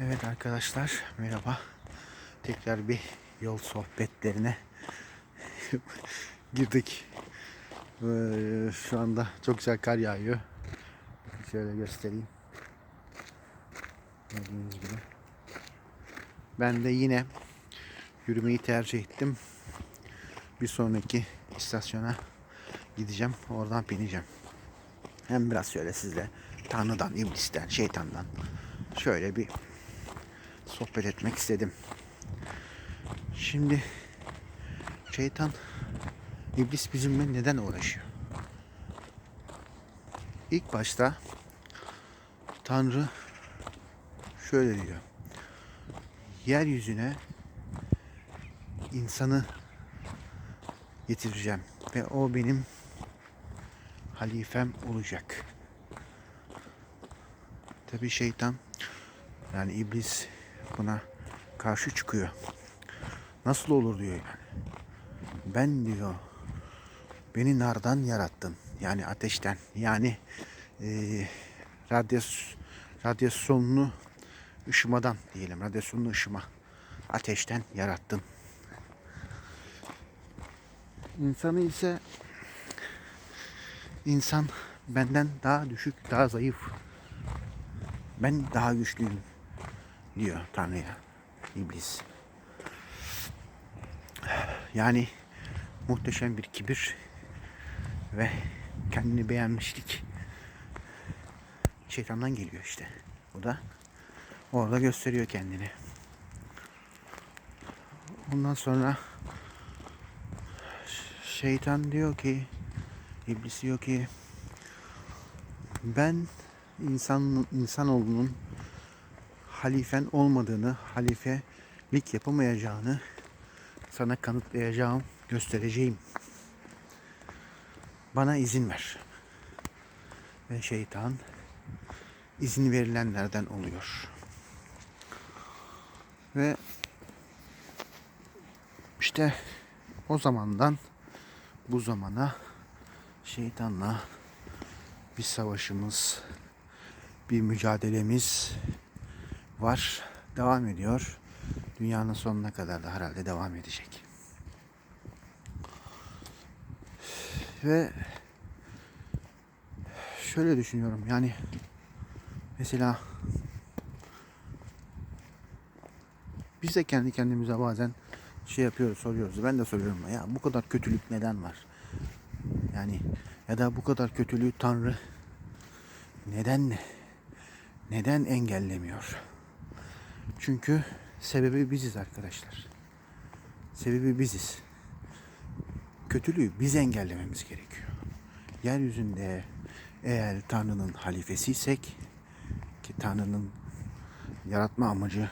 Evet arkadaşlar merhaba. Tekrar bir yol sohbetlerine girdik. Ee, şu anda çok güzel kar yağıyor. Şöyle göstereyim. Gördüğünüz gibi. Ben de yine yürümeyi tercih ettim. Bir sonraki istasyona gideceğim. Oradan bineceğim. Hem biraz şöyle sizle Tanrı'dan, iblisten, şeytandan şöyle bir sohbet etmek istedim. Şimdi şeytan, iblis bizimle neden uğraşıyor? İlk başta Tanrı şöyle diyor. Yeryüzüne insanı getireceğim ve o benim halifem olacak. Tabi şeytan yani iblis buna karşı çıkıyor. Nasıl olur diyor yani. Ben diyor beni nardan yarattın. Yani ateşten. Yani e, radyas, radyasyonlu ışımadan diyelim. Radyasyonlu ışıma. Ateşten yarattın. İnsanı ise insan benden daha düşük, daha zayıf. Ben daha güçlüyüm diyor Tanrı'ya iblis. Yani muhteşem bir kibir ve kendini beğenmişlik şeytandan geliyor işte. O da orada gösteriyor kendini. Ondan sonra şeytan diyor ki iblis diyor ki ben insan insanoğlunun halifen olmadığını, halifelik yapamayacağını sana kanıtlayacağım, göstereceğim. Bana izin ver. Ve şeytan izin verilenlerden oluyor. Ve işte o zamandan bu zamana şeytanla bir savaşımız, bir mücadelemiz var. Devam ediyor. Dünyanın sonuna kadar da herhalde devam edecek. Ve şöyle düşünüyorum yani mesela biz de kendi kendimize bazen şey yapıyoruz soruyoruz. Ben de soruyorum ya bu kadar kötülük neden var? Yani ya da bu kadar kötülüğü Tanrı neden neden engellemiyor? Çünkü sebebi biziz arkadaşlar. Sebebi biziz. Kötülüğü biz engellememiz gerekiyor. Yeryüzünde eğer Tanrı'nın halifesiysek ki Tanrı'nın yaratma amacı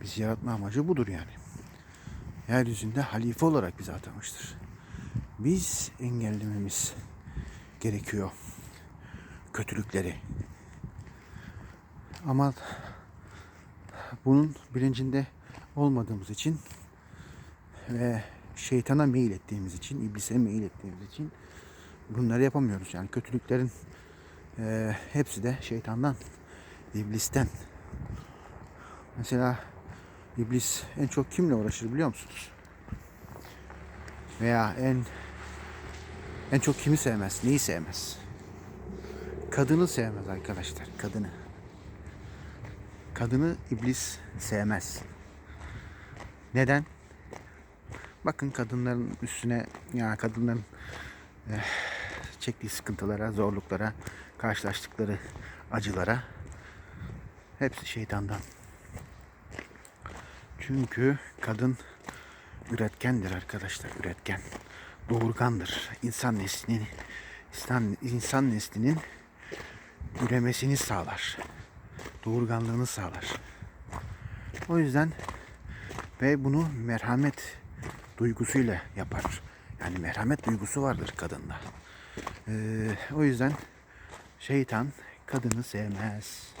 biz yaratma amacı budur yani. Yeryüzünde halife olarak bizi atamıştır. Biz engellememiz gerekiyor kötülükleri. Ama bunun bilincinde olmadığımız için ve şeytana meyil ettiğimiz için, iblise meyil ettiğimiz için bunları yapamıyoruz. Yani kötülüklerin e, hepsi de şeytandan, iblisten. Mesela iblis en çok kimle uğraşır biliyor musunuz? Veya en en çok kimi sevmez? Neyi sevmez? Kadını sevmez arkadaşlar. Kadını. Kadını iblis sevmez. Neden? Bakın kadınların üstüne ya kadınların eh, çektiği sıkıntılara, zorluklara, karşılaştıkları acılara hepsi şeytandan. Çünkü kadın üretkendir arkadaşlar, üretken. Doğurgandır. İnsan neslinin insan, insan neslinin üremesini sağlar. Doğurganlığını sağlar. O yüzden ve bunu merhamet duygusuyla yapar. Yani merhamet duygusu vardır kadında. Ee, o yüzden şeytan kadını sevmez.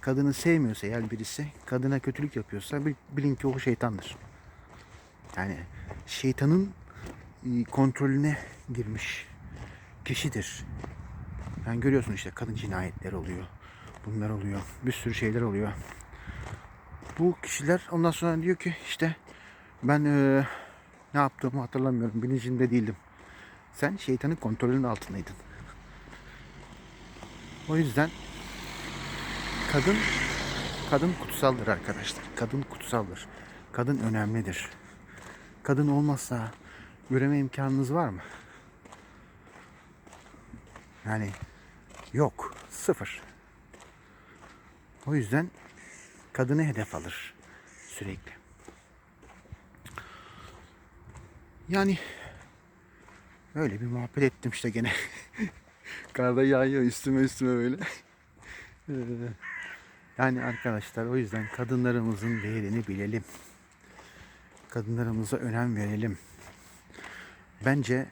Kadını sevmiyorsa eğer birisi kadına kötülük yapıyorsa bil- bilin ki o şeytandır. Yani şeytanın e, kontrolüne girmiş kişidir. Yani görüyorsun işte kadın cinayetleri oluyor. Bunlar oluyor. Bir sürü şeyler oluyor. bu kişiler ondan sonra diyor ki işte ben eee, ne yaptığımı hatırlamıyorum. Bilincimde değildim. Sen şeytanın kontrolünün altındaydın. O yüzden kadın kadın kutsaldır arkadaşlar. Kadın kutsaldır. Kadın önemlidir. Kadın olmazsa üreme imkanınız var mı? Yani yok. Sıfır. O yüzden kadını hedef alır sürekli. Yani öyle bir muhabbet ettim işte gene. Karda yağıyor üstüme üstüme böyle. Ee, yani arkadaşlar o yüzden kadınlarımızın değerini bilelim. Kadınlarımıza önem verelim. Bence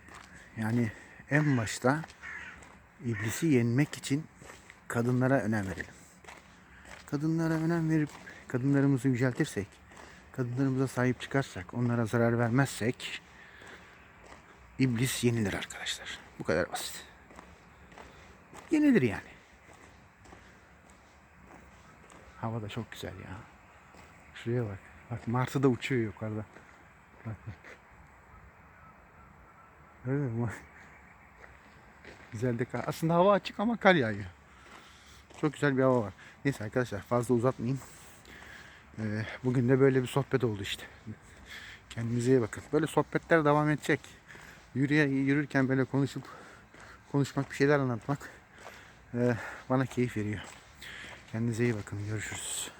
yani en başta iblisi yenmek için kadınlara önem verelim. Kadınlara önem verip kadınlarımızı yüceltirsek, kadınlarımıza sahip çıkarsak, onlara zarar vermezsek iblis yenilir arkadaşlar. Bu kadar basit. Yenilir yani. Hava da çok güzel ya. Şuraya bak. Bak martı da uçuyor yukarıda. Bak bak. Öyle mi? Güzel de kar. Aslında hava açık ama kar yağıyor. Çok güzel bir hava var. Neyse arkadaşlar fazla uzatmayayım. Ee, bugün de böyle bir sohbet oldu işte. Kendinize iyi bakın. Böyle sohbetler devam edecek. Yürüye, yürürken böyle konuşup konuşmak bir şeyler anlatmak ee, bana keyif veriyor. Kendinize iyi bakın. Görüşürüz.